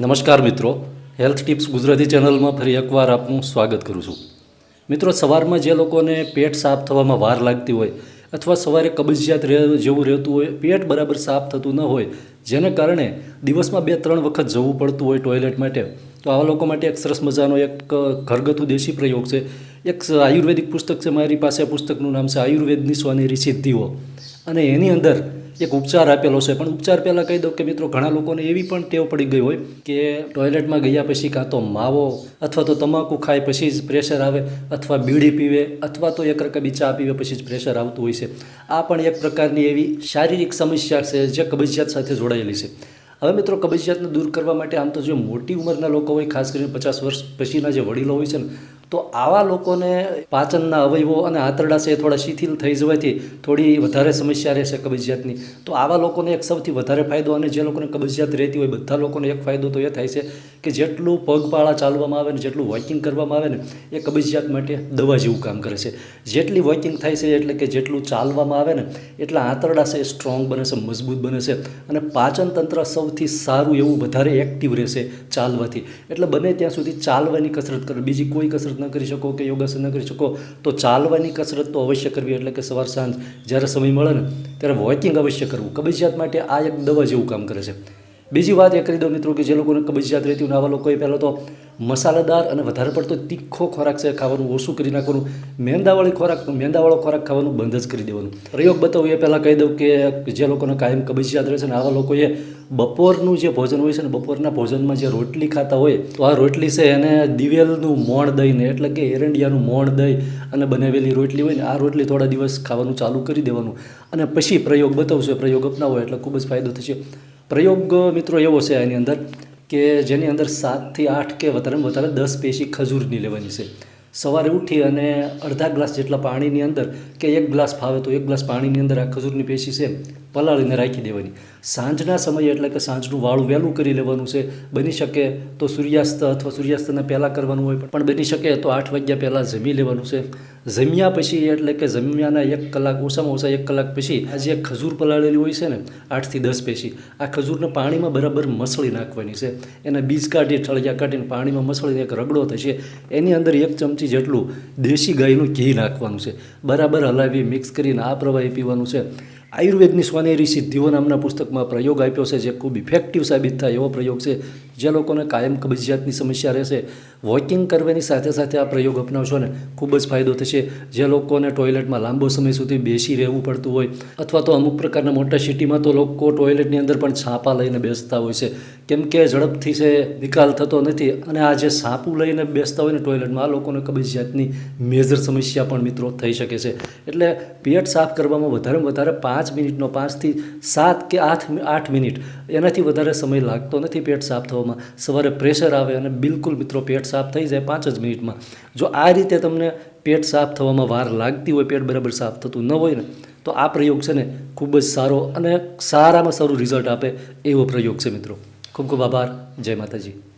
નમસ્કાર મિત્રો. Health tips Gujarati ચેનલમાં ફરી એકવાર આપનું સ્વાગત કરું છું. મિત્રો, સવારમાં જે લોકોને પેટ સાફ થવામાં વાર લાગતી હોય અથવા સવારે કબજિયાત રહે, જેવું રહેતું હોય, પેટ બરાબર સાફ થતું ન હોય, જેને કારણે દિવસમાં બે ત્રણ વખત જવું પડતું હોય ટોયલેટ માટે, તો આવા લોકો માટે એક સરસ મજાનો એક ઘરગથ્થુ દેશી પ્રયોગ છે. એક આયુર્વેદિક પુસ્તક છે. મારી પાસે પુસ્તકનું નામ છે આયુર્વેદની સોનેરી સિદ્ધિઓ અને એની અંદર એક ઉપચાર આપેલો છે. પણ ઉપચાર પહેલાં કહી દઉં કે મિત્રો, ઘણા લોકોને એવી પણ ટેવ પડી ગઈ હોય કે ટોયલેટમાં ગયા પછી કાં તો માવો અથવા તો તમાકુ ખાય પછી જ પ્રેશર આવે અથવા બીડી પીવે અથવા તો એક રકમી ચા પીવે પછી જ પ્રેશર આવતું હોય છે. આ પણ એક પ્રકારની એવી શારીરિક સમસ્યા છે જે કબજિયાત સાથે જોડાયેલી છે. હવે મિત્રો, કબજિયાતને દૂર કરવા માટે આમ તો જે મોટી ઉંમરના લોકો હોય, ખાસ કરીને પચાસ વર્ષ પછીના જે વડીલો હોય છે ને તો આવા લોકોને પાચનના અવયવો અને આંતરડા છે થોડા શિથિલ થઈ જવાથી થોડી વધારે સમસ્યા રહેશે કબજિયાતની. તો આવા લોકોને એક સૌથી વધારે ફાયદો અને જે લોકોને કબજિયાત રહેતી હોય બધા લોકોને એક ફાયદો તો એ થાય છે કે જેટલું પગપાળા ચાલવામાં આવે ને જેટલું વોકિંગ કરવામાં આવે ને એ કબજિયાત માટે દવા જેવું કામ કરે છે. જેટલી વોકિંગ થાય છે એટલે કે જેટલું ચાલવામાં આવે ને એટલા આંતરડા છે એ સ્ટ્રોંગ બને છે, મજબૂત બને છે અને પાચન તંત્ર સૌથી સારું એવું વધારે એક્ટિવ રહેશે ચાલવાથી. એટલે બને ત્યાં સુધી ચાલવાની કસરત કરે. બીજી કોઈ કસરત ન કરી શકો કે યોગાસન ન કરી શકો, તો ચાલવાની કસરત તો અવશ્ય કરવી, એટલે કે સવાર સાંજ જ્યારે સમય મળે ને, ત્યારે વોકિંગ અવશ્ય કરવું. કબજિયાત માટે આ એક દવા જેવું કામ કરે છે. બીજી વાત એ કરી દો મિત્રો કે જે લોકોને કબજિયાત રહેતી હોય આવા લોકોએ પહેલાં તો મસાલેદાર અને વધારે પડતો તીખો ખોરાક છે ખાવાનું ઓછું કરી નાખવાનું. મેંદાવાળી ખોરાક, મેંદાવાળો ખોરાક ખાવાનું બંધ જ કરી દેવાનું. પ્રયોગ બતાવું એ પહેલાં કહી દઉં કે જે લોકોને કાયમ કબજિયાત રહે છે ને આવા લોકોએ બપોરનું જે ભોજન હોય છે ને બપોરના ભોજનમાં જે રોટલી ખાતા હોય, તો આ રોટલી છે એને દિવેલનું મોણ દઈને, એટલે કે એરંડિયાનું મોણ દઈ અને બનાવેલી રોટલી હોય ને આ રોટલી થોડા દિવસ ખાવાનું ચાલુ કરી દેવાનું. અને પછી પ્રયોગ બતાવશો પ્રયોગ અપનાવો એટલે ખૂબ જ ફાયદો થશે. પ્રયોગ મિત્રો એવો છે એની અંદર કે જેની અંદર સાતથી આઠ કે વધારેમાં વધારે દસ પેશી ખજૂરની લેવાની છે. સવારે ઉઠી અને અડધા ગ્લાસ જેટલા પાણીની અંદર કે એક ગ્લાસ ફાવે તો એક ગ્લાસ પાણીની અંદર આ ખજૂરની પેશી છે. પલાળીને રાખી દેવાની. સાંજના સમયે એટલે કે સાંજનું વાળું વહેલું કરી લેવાનું છે. બની શકે તો સૂર્યાસ્ત અથવા સૂર્યાસ્તને પહેલાં કરવાનું હોય, પણ બની શકે તો આઠ વાગ્યા પહેલાં જમી લેવાનું છે. જમ્યા પછી એટલે કે જમ્યાના એક કલાક, ઓછામાં ઓછા એક કલાક પછી આ જે ખજૂર પલાળેલી હોય છે ને, આઠથી દસ પેશી, આ ખજૂરને પાણીમાં બરાબર મસળી નાખવાની છે. એના બીજ કાઢી, ઠળિયા કાઢીને પાણીમાં મસળીને એક રગડો થશે. એની અંદર એક ચમચી જેટલું દેશી ગાયનું ઘી નાખવાનું છે. બરાબર હલાવી મિક્સ કરીને આ પ્રવાહી પીવાનું છે. આયુર્વેદની સ્વાનેરી સિદ્ધિઓ નામના પુસ્તકમાં પ્રયોગ આપ્યો છે, જે ખૂબ ઇફેક્ટિવ સાબિત થાય એવો પ્રયોગ છે, જે લોકોને કાયમ કબજિયાતની સમસ્યા રહેશે. વોકિંગ કરવાની સાથે સાથે આ પ્રયોગ અપનાવશો ને ખૂબ જ ફાયદો થશે. જે લોકોને ટોયલેટમાં લાંબો સમય સુધી બેસી રહેવું પડતું હોય, અથવા તો અમુક પ્રકારના મોટા સિટીમાં તો લોકો ટોયલેટની અંદર પણ છાપા લઈને બેસતા હોય છે. કેમ કે ઝડપથી છે, નિકાલ થતો નથી અને આ જે સાપુ લઈને બેસતા હોય ને ટોયલેટમાં, આ લોકોને કબજિયાતની મેજર સમસ્યા પણ મિત્રો થઈ શકે છે. એટલે પેટ સાફ કરવામાં વધારે વધારે પાંચ મિનિટનો પાંચથી સાત કે આઠ આઠ મિનિટ. એનાથી વધારે સમય લાગતો નથી પેટ સાફ થવામાં. સવારે પ્રેશર આવે અને બિલકુલ મિત્રો પેટ સાફ થઈ જાય પાંચ જ મિનિટમાં. જો આ રીતે તમને પેટ સાફ થવામાં વાર લાગતી હોય, પેટ બરાબર સાફ થતું ન હોય ને, તો આ પ્રયોગ છે ને ખૂબ જ સારો અને સારામાં સારું રિઝલ્ટ આપે એવો પ્રયોગ છે મિત્રો. ખૂબ ખૂબ આભાર. જય માતાજી.